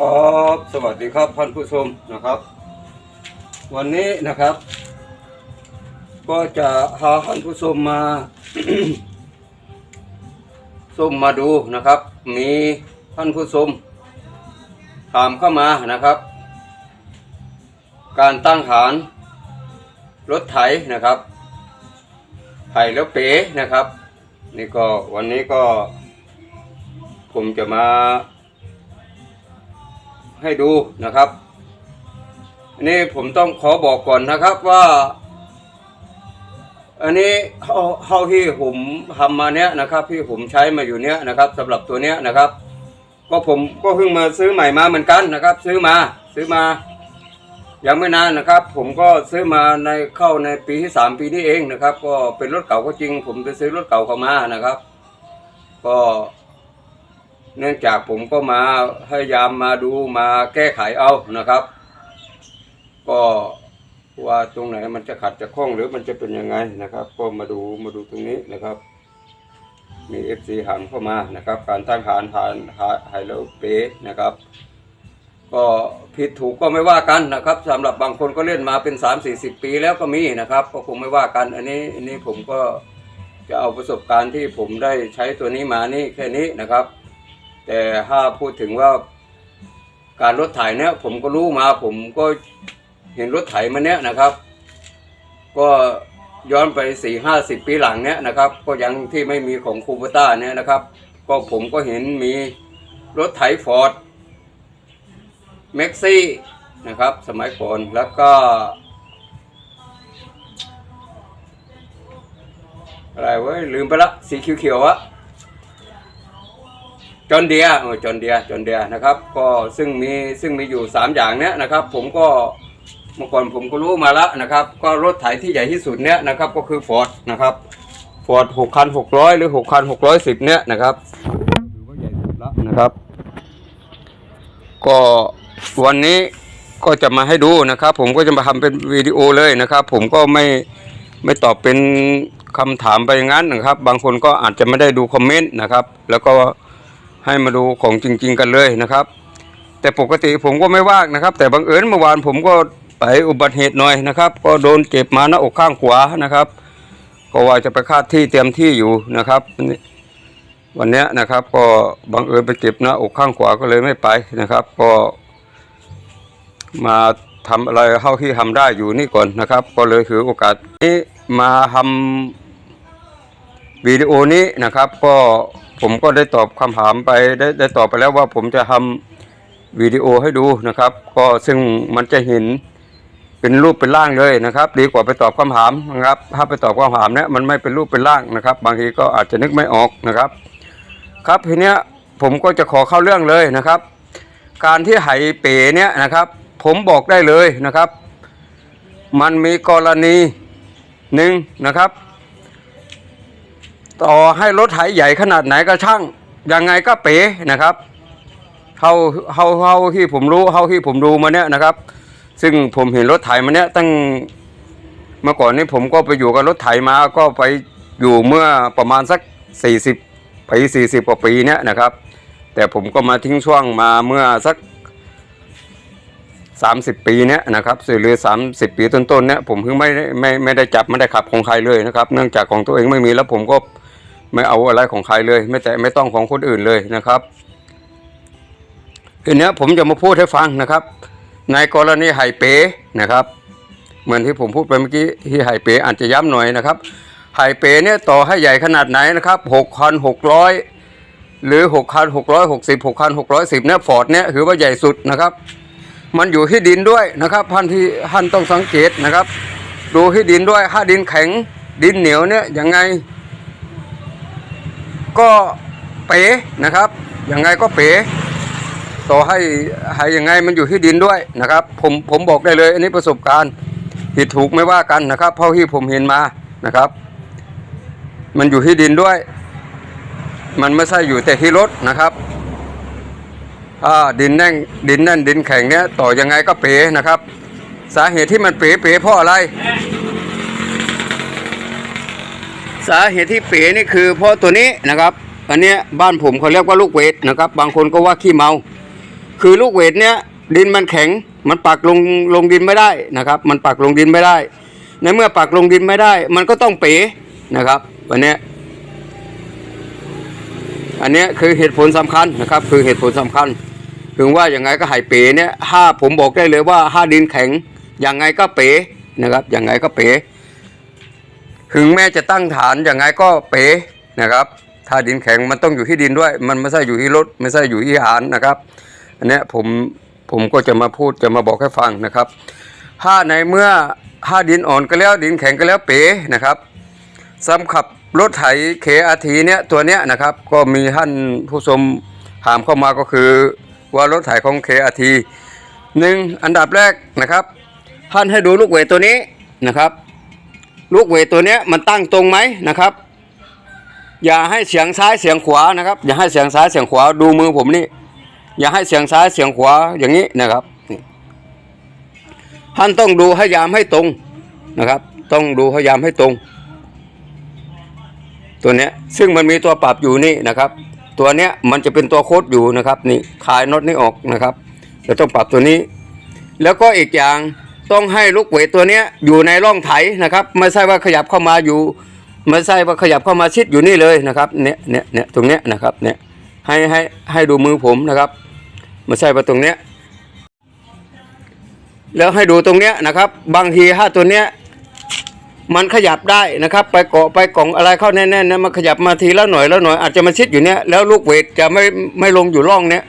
ครับสวัสดีครับท่านผู้ชมนะครับ วันนี้นะครับ ก็จะพาท่านผู้ชมมาชมมาดูนะครับ มีท่านผู้ชมถามเข้ามานะครับ การตั้งฐานรถไถนะครับไถแล้วเป๋นะครับ นี่ก็วันนี้ก็ผมจะมา ให้ดูนะครับอันนี้ผมต้องขอบอกก่อนนะครับว่า อันนี้เขาเขาที่ผมทำมาเนี้ยนะครับ ที่ผมใช้มาอยู่เนี้ยนะครับสำหรับตัวเนี้ยนะครับ ก็ผมก็เพิ่งมาซื้อใหม่มาเหมือนกันนะครับ ซื้อมาซื้อมายังไม่นานนะครับ ผมก็ซื้อมาในเข้าในปีที่สามปีนี้เองนะครับ ก็เป็นรถเก่าก็จริง ผมไปซื้อรถเก่าเข้ามานะครับ ก็ เนื่องจากผมก็มาพยายามมาดูมาแก้ไขเอานะครับ ก็ว่าตรงไหนมันจะขัดจะคล้องหรือมันจะเป็นยังไงนะครับ ก็มาดูมาดูตรงนี้นะครับ มีเอฟซีหันเข้ามานะครับ การตั้งฐานฐานไฮโลเปนะครับ ก็ผิดถูกก็ไม่ว่ากันนะครับสำหรับบางคนก็เล่นมาเป็นสามสี่สิบปีแล้วก็มีนะครับ ก็คงไม่ว่ากัน อันนี้อันนี้ผมก็จะเอาประสบการณ์ที่ผมได้ใช้ตัวนี้มานี่แค่นี้นะครับ แต่ถ้าพูดถึงว่าการรถไถเนี่ยผมก็รู้มา ผมก็เห็นรถไถมาเนี้ยนะครับ ก็ย้อนไปสี่ห้าสิบปีหลังเนี้ยนะครับ ก็ยังที่ไม่มีของคูเปต้าเนี่ยนะครับ ก็ผมก็เห็นมีรถไถฟอร์ดแม็กซี่นะครับสมัยก่อนแล้วก็ อะไรเว้ยลืมไปละสีเขียวๆอะ จอนเดียเออจอนเดียจอนเดียนะครับ ก็ซึ่งมีซึ่งมีอยู่สามอย่างเนี้ยนะครับ ผมก็เมื่อก่อนผมก็รู้มาแล้วนะครับ ก็รถไถที่ใหญ่ที่สุดเนี้ยนะครับก็คือฟอร์ดนะครับฟอร์ดหกคันหกร้อยหรือหกคันหกร้อยสิบเนี้ยนะครับถือว่าใหญ่สุดแล้วนะครับ ก็วันนี้ก็จะมาให้ดูนะครับ ผมก็จะมาทำเป็นวิดีโอเลยนะครับ ผมก็ไม่ไม่ตอบเป็นคำถามไปงั้นนะครับ บางคนก็อาจจะไม่ได้ดูคอมเมนต์นะครับ แล้วก็ ให้มาดูของจริง ๆ กันเลยนะครับ แต่ปกติผมก็ไม่ว่างนะครับ แต่บังเอิญเมื่อวานผมก็ไปอุบัติเหตุหน่อยนะครับ ก็โดนเจ็บมาหน้าอกข้างขวานะครับ ก็ว่าจะไปคาดที่เตรียมที่อยู่นะครับ วันนี้นะครับก็บังเอิญไปเจ็บหน้าอกข้างขวาก็เลยไม่ไปนะครับ ก็มาทำอะไรเท่าที่ทำได้อยู่นี่ก่อนนะครับ ก็เลยถือโอกาสนี้มาทำวิดีโอนี้นะครับ ก็ ผมก็ได้ตอบคำถามไปได้ได้ตอบไปแล้วว่าผมจะทำวิดีโอให้ดูนะครับ ก็ซึ่งมันจะเห็นเป็นรูปเป็นร่างเลยนะครับ ดีกว่าไปตอบคำถามนะครับ ถ้าไปตอบคำถามเนี่ยมันไม่เป็นรูปเป็นร่างนะครับ บางทีก็อาจจะนึกไม่ออกนะครับ ครับทีเนี้ยผมก็จะขอเข้าเรื่องเลยนะครับ การที่ไหเป๋เนี่ยนะครับ ผมบอกได้เลยนะครับ มันมีกรณีหนึ่งนะครับ ต่อให้รถไถใหญ่ขนาดไหนก็ช่าง ยังไงก็เป๋นะครับเท่าเท่าเท่าที่ผมรู้เท่าที่ผมดูมาเนี้ยนะครับ ซึ่งผมเห็นรถไถมาเนี้ยตั้งเมื่อก่อนนี้ผมก็ไปอยู่กับรถไถมาก็ไปอยู่เมื่อประมาณสักสี่สิบปีสี่สิบกว่าปีเนี้ยนะครับ แต่ผมก็มาทิ้งช่วงมาเมื่อสักสามสิบปีเนี้ยนะครับสื่อเรือสามสิบปีต้นๆเนี้ยผมเพิ่งไม่ไม่ไม่ได้จับไม่ได้ขับของใครเลยนะครับ เนื่องจากของตัวเองไม่มีแล้วผมก็ ไม่เอาอะไรของใครเลย ไม่แต่ไม่ต้องของคนอื่นเลยนะครับทีเนี้ผมจะมาพูดให้ฟังนะครับ ในกรณีไหเป๋นะครับ เหมือนที่ผมพูดไปเมื่อกี้ที่ไหเป๋อาจจะย้ำหน่อยนะครับไหเป๋เนี่ยต่อให้ใหญ่ขนาดไหนนะครับหกพันหกร้อยหรือหกพันหกร้อยหกสิบหกพันหกร้อยสิบเนี่ยฟอร์ดเนี่ยถือว่าใหญ่สุดนะครับมันอยู่ที่ดินด้วยนะครับท่านที่ท่านต้องสังเกตนะครับ ดูที่ดินด้วยถ้าดินแข็งดินเหนียวเนี่ยยังไง ก็เป๋นะครับยังไงก็เป๋ต่อให้ให้ยังไงมันอยู่ที่ดินด้วยนะครับ ผมผมบอกได้เลย อันนี้ประสบการณ์ผิดถูกไม่ว่ากันนะครับเพราะที่ผมเห็นมานะครับ มันอยู่ที่ดินด้วย มันไม่ใช่อยู่แต่ที่รถนะครับดินแน่นดินแน่นดินแข็งเนี้ยต่อยังไงก็เป๋นะครับ สาเหตุที่มันเป๋เป๋เพราะอะไร สาเหตุที่เป๋นี่คือเพราะตัวนี้นะครับ อันเนี้ยบ้านผมเขาเรียกว่าลูกเวทนะครับ บางคนก็ว่าขี้เมา คือลูกเวทเนี้ยดินมันแข็ง มันปักลงลงดินไม่ได้นะครับ มันปักลงดินไม่ได้ ในเมื่อปักลงดินไม่ได้ มันก็ต้องเป๋นะครับวันเนี้ยอันเนี้ยคือเหตุผลสำคัญนะครับ คือเหตุผลสำคัญ ถึงว่าอย่างไงก็หายเป๋เนี่ยถ้าผมบอกได้เลยว่าถ้าดินแข็งอย่างไงก็เป๋นะครับอย่างไงก็เป๋ ถึงแม้จะตั้งฐานอย่างไงก็เป๋นะครับ ถ้าดินแข็งมันต้องอยู่ที่ดินด้วย มันไม่ใช่อยู่ที่รถไม่ใช่อยู่ที่ฐานนะครับ อันนี้ผมผมก็จะมาพูดจะมาบอกให้ฟังนะครับ ถ้าในเมื่อถ้าดินอ่อนก็แล้วดินแข็งก็แล้วเป๋นะครับสำขับรถไถเคอาทีเนี่ยตัวเนี้ยนะครับ ก็มีท่านผู้ชมถามเข้ามาก็คือ ว่ารถไถของเคอาทีหนึ่งอันดับแรกนะครับท่านให้ดูลูกเวทตัวนี้นะครับ ลูกเวทตัวเนี้ยมันตั้งตรงไหมนะครับ อย่าให้เสียงซ้ายเสียงขวานะครับ อย่าให้เสียงซ้ายเสียงขวาดูมือผมนี่ อย่าให้เสียงซ้ายเสียงขวาอย่างนี้นะครับท่านต้องดูให้ยามให้ตรงนะครับ ต้องดูให้ยามให้ตรง ตัวเนี้ยซึ่งมันมีตัวปรับอยู่นี่นะครับ ตัวเนี้ยมันจะเป็นตัวโคดอยู่นะครับนี่คลายน็อตนี้ออกนะครับเราต้องปรับตัวนี้ แล้วก็อีกอย่าง ต้องให้ลูกเวทตัวเนี้ยอยู่ในร่องไถนะครับ ไม่ใช่ว่าขยับเข้ามาอยู่ ไม่ใช่ว่าขยับเข้ามาชิดอยู่นี่เลยนะครับเนี่ยเนี่ยเนี่ยตรงเนี้ยนะครับเนี่ยให้ให้ให้ดูมือผมนะครับไม่ใช่ว่าตรงเนี้ยแล้วให้ดูตรงเนี้ยนะครับ บางทีถ้าตัวเนี้ยมันขยับได้นะครับ ไปเกาะไปกล่องอะไรเข้าแน่นๆนะมันขยับมาทีและหน่อยและหน่อยอาจจะมาชิดอยู่เนี้ยแล้วลูกเวทจะไม่ไม่ลงอยู่ร่องเนี้ย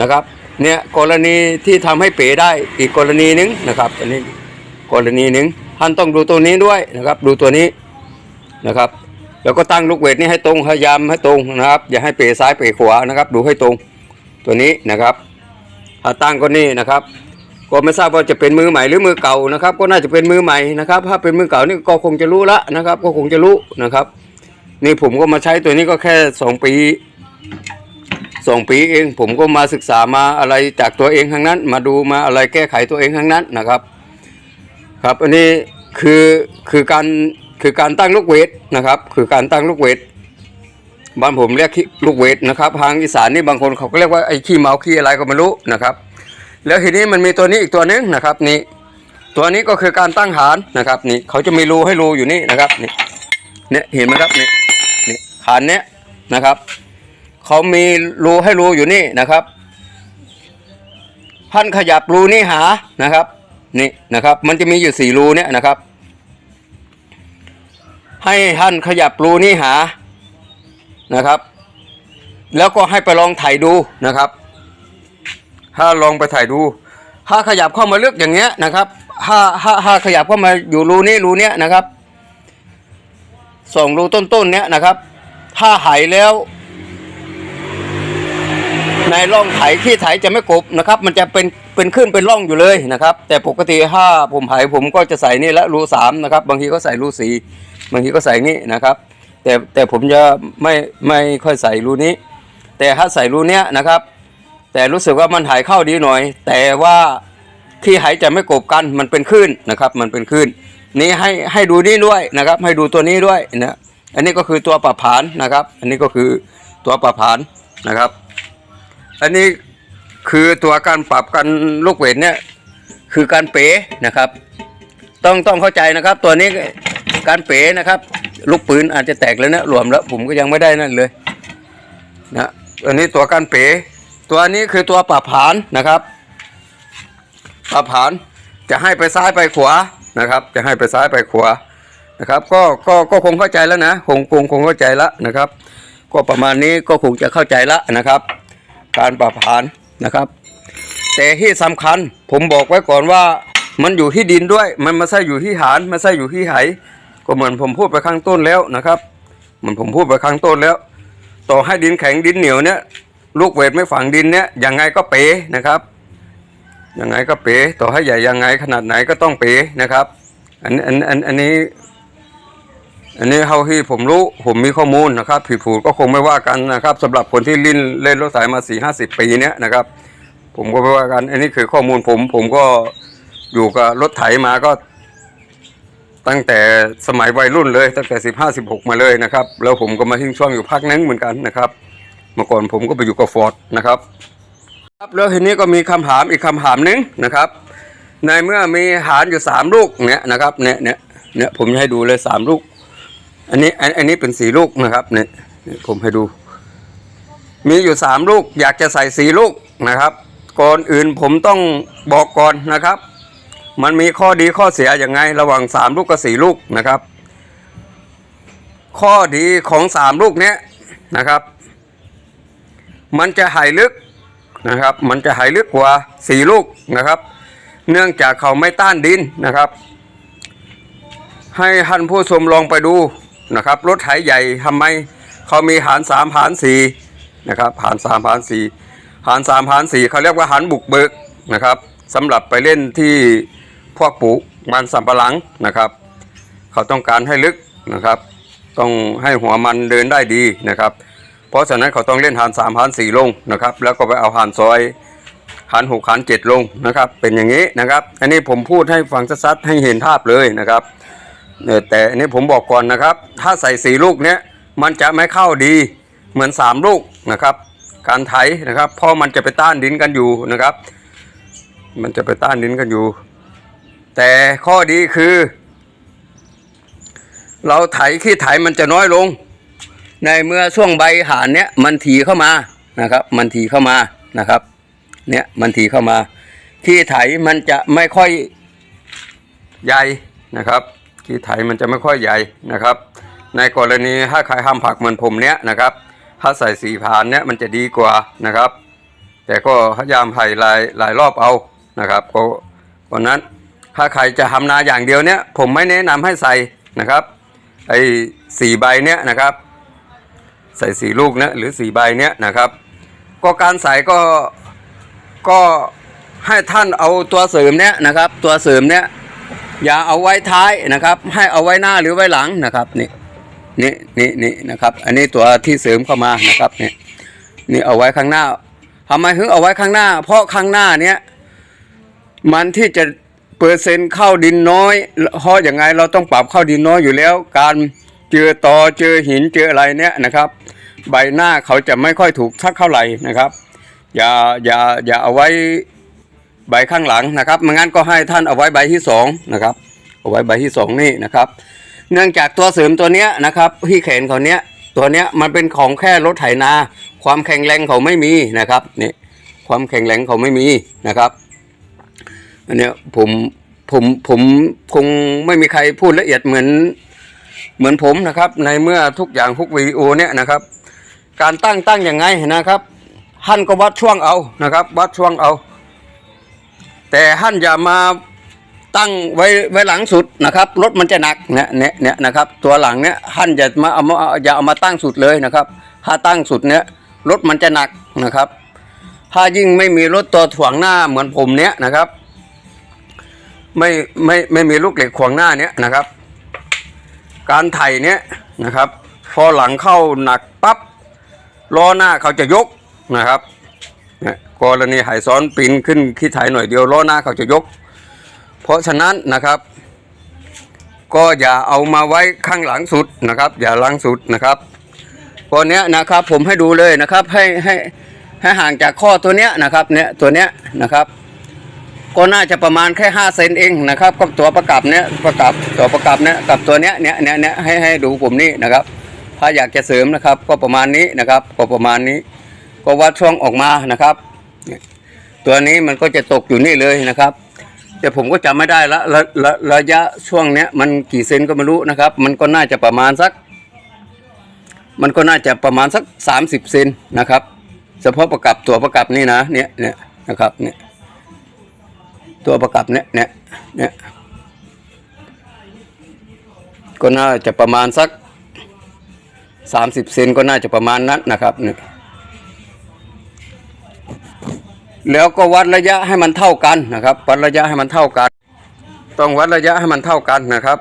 นะครับ เนี่ยกรณีที่ทำให้เป๋ได้อีกกรณีหนึ่งนะครับอันนี้กรณีหนึ่งท่านต้องดูตัวนี้ด้วยนะครับ ดูตัวนี้นะครับ แล้วก็ตั้งลูกเวทนี่ให้ตรงพยายามให้ตรงนะครับ อย่าให้เป๋ซ้ายเป๋ขวานะครับ ดูให้ตรงตัวนี้นะครับถ้าตั้งก็นี่นะครับ ก็ไม่ทราบว่าจะเป็นมือใหม่หรือมือเก่านะครับ ก็น่าจะเป็นมือใหม่นะครับ ถ้าเป็นมือเก่านี่ก็คงจะรู้ละนะครับ ก็คงจะรู้นะครับ นี่ผมก็มาใช้ตัวนี้ก็แค่สองปี สองปีเองผมก็มาศึกษามาอะไรจากตัวเองทั้งนั้น มาดูมาอะไรแก้ไขตัวเองทั้งนั้นนะครับ ครับอันนี้คือคือการคือการตั้งลูกเวทนะครับ คือการตั้งลูกเวทบ้านผมเรียกลูกเวทนะครับทางอีสานนี่บางคนเขาก็เรียกว่าไอ้ขี้เมาขี้อะไรก็ไม่รู้นะครับ แล้วทีนี้มันมีตัวนี้อีกตัวหนึงนะครับนี่ตัวนี้ก็คือการตั้งฐานนะครับนี่เขาจะมีรูให้รูอยู่นี่นะครับนี่เนี่ยเห็นไหมครับนี่นี่ฐานเนี้ยนะครับ เขามีรูให้รูอยู่นี่นะครับ ท่านขยับรูนี้หานะครับ นี่นะครับ มันจะมีอยู่สี่รูเนี่ยนะครับ ให้ท่านขยับรูนี้หานะครับ แล้วก็ให้ไปลองถ่ายดูนะครับ ถ้าลองไปถ่ายดู ถ้าขยับเข้ามาลึกอย่างเงี้ยนะครับถ้าถ้าถ้าขยับเข้ามาอยู่รูนี้รูเนี้ยนะครับสองรูต้นๆเนี้ยนะครับ ถ้าหายแล้ว ในร่องไถที่ไถจะไม่กบนะครับมันจะเป็นเป็นขึ้นเป็นร่องอยู่เลยนะครับ แต่ปกติถ้าผมไถผมก็จะใส่นี่ละรูสามนะครับบางทีก็ใส่รูสี่บางทีก็ใส่นี่นะครับ แต่แต่ผมจะไม่ไม่ค่อยใส่รูนี้ แต่ถ้าใส่รูเนี้ยนะครับ แต่รู้สึกว่ามันหายเข้าดีหน่อย แต่ว่าขี้หายจะไม่กบกันมันเป็นคลื่นนะครับ มันเป็นคลื่นนี่ให้ให้ดูนี่ด้วยนะครับ ให้ดูตัวนี้ด้วยนะอันนี้ก็คือตัวปรับผานนะครับ อันนี้ก็คือตัวปรับผานนะครับ อันนี้คือตัวการปรับกันลูกเวทเนี่ยคือการเป๋นะครับ ต้องต้องเข้าใจนะครับ ตัวนี้การเป๋นะครับ ลูกปืนอาจจะแตกแล้วนะรวมแล้วผมก็ยังไม่ได้นั่นเลยนะอันนี้ตัวการเป๋ตัวนี้คือตัวปรับผานนะครับปรับผานจะให้ไปซ้ายไปขวานะครับ จะให้ไปซ้ายไปขวานะครับ ก็ก็ก็คงเข้าใจแล้วนะคงคงคงเข้าใจแล้วนะครับ ก็ประมาณนี้ก็คงจะเข้าใจแล้วนะครับ การปรับผานนะครับ แต่ที่สำคัญ ผมบอกไว้ก่อนว่ามันอยู่ที่ดินด้วย มันไม่ใช่อยู่ที่ฐานไม่ใช่อยู่ที่ไหก็เหมือนผมพูดไปข้างต้นแล้วนะครับเหมือนผมพูดไปข้างต้นแล้ว ต่อให้ดินแข็งดินเหนียวเนี่ยลูกเวทไม่ฝังดินเนี่ยยังไงก็เป๋นะครับยังไงก็เป๋ต่อให้ใหญ่ยังไงขนาดไหนก็ต้องเป๋นะครับอันอันอันอันนี้ อันนี้เท่าที่ผมรู้ผมมีข้อมูลนะครับผิดผูดก็คงไม่ว่ากันนะครับสำหรับคนที่เล่นเล่นรถสายมาสี่ห้าสิบปีเนี้ยนะครับ ผมก็ไม่ว่ากัน อันนี้คือข้อมูลผม ผมก็อยู่กับรถไถมาก็ ตั้งแต่สมัยวัยรุ่นเลย ตั้งแต่สิบห้าสิบหกมาเลยนะครับ แล้วผมก็มาทิ้งช่วงอยู่พักนึงเหมือนกันนะครับเมื่อก่อนผมก็ไปอยู่กับฟอร์ดนะครับครับแล้วทีนี้ก็มีคำถามอีกคำถามหนึงนะครับ ในเมื่อมีหารอยู่สามลูกเนี่ยนะครับเนี่ยเนี่ยเนี่ยผมจะให้ดูเลยสามลูก อันนี้อันอันนี้เป็นสีลูกนะครับเนี่ยผมให้ดู มีอยู่สามลูก อยากจะใส่สีลูกนะครับ ก่อนอื่นผมต้องบอกก่อนนะครับ มันมีข้อดีข้อเสียอย่างไง ระหว่างสามลูกกับสี่ลูกนะครับ ข้อดีของสามลูกเนี้ยนะครับ มันจะหายลึกนะครับ มันจะหายลึกกว่าสี่ลูกนะครับ เนื่องจากเขาไม่ต้านดินนะครับ ให้ท่านผู้ชมลองไปดู นะครับรถไถใหญ่ทำไมเขามีหารสามหารสี่นะครับหารสามหารสี่หารสามหารสี่เขาเรียกว่าหารบุกเบิกนะครับสำหรับไปเล่นที่พวกปลูกมันสำปะหลังนะครับเขาต้องการให้ลึกนะครับต้องให้หัวมันเดินได้ดีนะครับ เพราะฉะนั้นเขาต้องเล่นหารสามหารสี่ลงนะครับ แล้วก็ไปเอาหารซอยหารหกหารเจ็ดลงนะครับ เป็นอย่างนี้นะครับ อันนี้ผมพูดให้ฟังชัดๆให้เห็นภาพเลยนะครับ เออแต่อันนี้ผมบอกก่อนนะครับ ถ้าใส่สี่ลูกเนี้ยมันจะไม่เข้าดีเหมือนสามลูกนะครับ การไถนะครับเพราะมันจะไปต้านดินกันอยู่นะครับ มันจะไปต้านดินกันอยู่ แต่ข้อดีคือ เราไถขี้ไถมันจะน้อยลง ในเมื่อช่วงใบหานเนี้ยมันถีเข้ามานะครับ มันถีเข้ามานะครับ เนี่ยมันถีเข้ามาขี้ไถมันจะไม่ค่อยใหญ่นะครับ ขี้ไถมันจะไม่ค่อยใหญ่นะครับ ในกรณีถ้าใครทำผักเหมือนผมเนี้ยนะครับ ถ้าใส่สีผานเนี้ยมันจะดีกว่านะครับ แต่ก็พยายามไผ่หลายหลายรอบเอานะครับก็เพราะนั้นถ้าใครจะทำนาอย่างเดียวเนี้ยผมไม่แนะนำให้ใส่นะครับไอ้สี่ใบเนี้ยนะครับ ใส่สี่ลูกเนี้ยหรือสี่ใบเนี้ยนะครับก็การใส่ก็ก็ให้ท่านเอาตัวเสริมเนี้ยนะครับ ตัวเสริมเนี้ย อย่าเอาไว้ท้ายนะครับ ให้เอาไว้หน้าหรือไว้หลังนะครับนี่นี่นี่นี่นะครับ อันนี้ตัวที่เสริมเข้ามานะครับนี่นี่เอาไว้ข้างหน้าทำไมถึงเอาไว้ข้างหน้า เพราะข้างหน้าเนี้ยมันที่จะเปอร์เซ็นต์เข้าดินน้อยเพราะอย่างไงเราต้องปรับเข้าดินน้อยอยู่แล้ว การเจอตอเจอหินเจออะไรเนี้ยนะครับ ใบหน้าเขาจะไม่ค่อยถูกสักเท่าไหร่นะครับ อย่าอย่าอย่าเอาไว้ ใบข้างหลังนะครับไม่งั้นก็ให้ท่านเอาไว้ใบที่สองนะครับเอาไว้ใบที่สองนี่นะครับ เนื่องจากตัวเสริมตัวเนี้ยนะครับที่แขนเขาเนี้ยตัวเนี้ยมันเป็นของแค่รถไถนา ความแข็งแรงเขาไม่มีนะครับนี่ความแข็งแรงเขาไม่มีนะครับอันเนี้ยผมผมผมคงไม่มีใครพูดละเอียดเหมือนเหมือนผมนะครับ ในเมื่อทุกอย่างทุกวิดีโอเนี้ยนะครับ การตั้งตั้งยังไงนะครับท่านก็วัดช่วงเอานะครับ วัดช่วงเอา แต่ท่านอย่ามาตั้งไว้ไว้หลังสุดนะครับรถมันจะหนักเนี่ยเนี่ยเนี่ยนะครับ ตัวหลังเนี่ยท่านอย่ามาเอามาอย่าเอามาตั้งสุดเลยนะครับ ถ้าตั้งสุดเนี่ยรถมันจะหนักนะครับ ถ้ายิ่งไม่มีรถตัวถ่วงหน้าเหมือนผมเนี้ยนะครับ ไม่ไม่ไม่มีลูกเหล็กขวางหน้าเนี้ยนะครับ การไถเนี้ยนะครับ พอหลังเข้าหนักปั๊บล้อหน้าเขาจะยกนะครับ กรณีหายซ้อนปีนขึ้นขี้ไถหน่อยเดียวล้อหน้าเขาจะยก เพราะฉะนั้นนะครับ ก็อย่าเอามาไว้ข้างหลังสุดนะครับ อย่าหลังสุดนะครับตัวเนี้ยนะครับผมให้ดูเลยนะครับให้ให้ให้ห่างจากข้อตัวเนี้ยนะครับเนี่ยตัวเนี้ยนะครับ ก็น่าจะประมาณแค่ห้าเซนเองนะครับกับตัวประกับเนี้ยประกับตัวประกับเนี้ยกับตัวเนี้ยเนี้ยเนี้ยเนี้ยให้ให้ดูผมนี่นะครับ ถ้าอยากจะเสริมนะครับ ก็ประมาณนี้นะครับ ก็ประมาณนี้ ก็วัดช่วงออกมานะครับ ตัวนี้มันก็จะตกอยู่นี่เลยนะครับ แต่ผมก็จำไม่ได้ละระระระยะช่วงเนี้ยมันกี่เซนก็ไม่รู้นะครับ มันก็น่าจะประมาณสัก มันก็น่าจะประมาณสักสามสิบเซนนะครับ เฉพาะประกับตัวประกับนี่นะเนี่ยเนี่ยนะครับเนี่ยตัวประกับเนี่ยเนี่ยเนี่ยก็น่าจะประมาณสักสามสิบเซนก็น่าจะประมาณนั้นนะครับเนี่ย แล้วก็วัดระยะให้มันเท่ากันนะครับ วัดระยะให้มันเท่ากัน ต้องวัดระยะให้มันเท่ากันนะครับ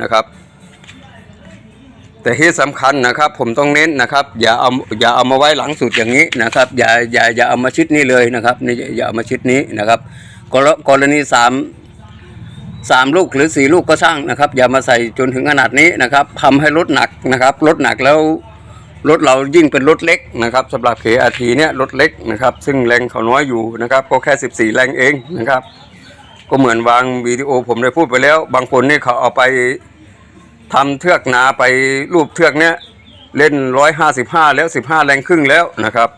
นะครับ แต่ที่สำคัญนะครับ ผมต้องเน้นนะครับ อย่าเอาอย่าเอามาไว้หลังสุดอย่างนี้นะครับ อย่าอย่าอย่าเอามาชิดนี้เลยนะครับนี่อย่าเอามาชิดนี้นะครับกรกรณีสามสามลูกหรือสี่ลูกก็ช่างนะครับ อย่ามาใส่จนถึงขนาดนี้นะครับทำให้รถหนักนะครับรถหนักแล้ว รถเรายิ่งเป็นรถเล็กนะครับสำหรับ KRT เนี่ยรถเล็กนะครับ ซึ่งแรงเขาน้อยอยู่นะครับก็แค่ 14 แรงเองนะครับ ก็เหมือนวางวิดีโอผมได้พูดไปแล้ว บางคนนี่เขาเอาไปทำเทือกนาไปรูปเทือกเนี้ยเล่น 155 แล้ว 15 แรงครึ่งแล้วนะครับ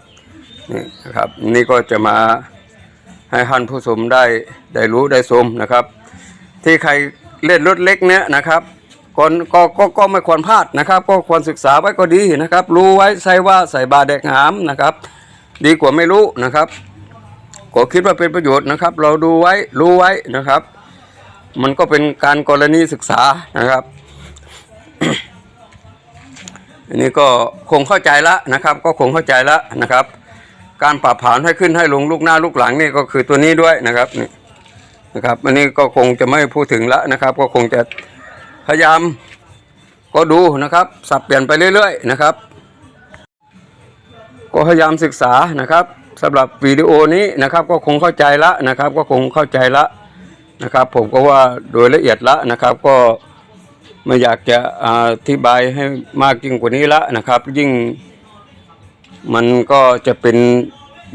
นี่นะครับ นี่ก็จะมาให้ท่านผู้ชมได้ได้รู้ได้ชมนะครับ ที่ใครเล่นรถเล็กเนี้ยนะครับ ก็ก็ก็ก็ไม่ควรพลาดนะครับ ก็ควรศึกษาไว้ก็ดีนะครับ รู้ไว้ใส่ว่าใส่บาแดกหามนะครับ ดีกว่าไม่รู้นะครับก็คิดว่าเป็นประโยชน์นะครับ เราดูไว้รู้ไว้นะครับ มันก็เป็นการกรณีศึกษานะครับอันนี้ก็คงเข้าใจละนะครับ ก็คงเข้าใจละนะครับ การปรับผานให้ขึ้นให้ลงลูกหน้าลูกหลังนี่ก็คือตัวนี้ด้วยนะครับนี่นะครับ อันนี้ก็คงจะไม่พูดถึงละนะครับ ก็คงจะ พยายามก็ดูนะครับ สับเปลี่ยนไปเรื่อยๆนะครับ ก็พยายามศึกษานะครับสำหรับวิดีโอนี้นะครับก็คงเข้าใจละนะครับ ก็คงเข้าใจละนะครับ ผมก็ว่าโดยละเอียดละนะครับ ก็ไม่อยากจะอธิบายให้มากยิ่งกว่านี้ละนะครับ ยิ่งมันก็จะเป็น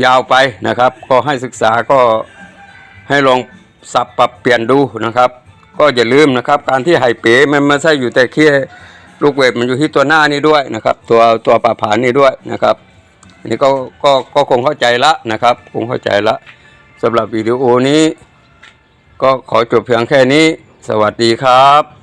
ยาวไปนะครับ ก็ให้ศึกษาก็ให้ลองสับปรับเปลี่ยนดูนะครับ ก็อย่าลืมนะครับ การที่ไห่เป๋มันไม่ใช่อยู่แต่แค่ลูกเวทมันอยู่ที่ตัวหน้านี้ด้วยนะครับ ตัวตัวปลาผานนี้ด้วยนะครับอันนี้ก็ก็ก็คงเข้าใจละนะครับ คงเข้าใจละสำหรับวิดีโอนี้ ก็ขอจบเพียงแค่นี้ สวัสดีครับ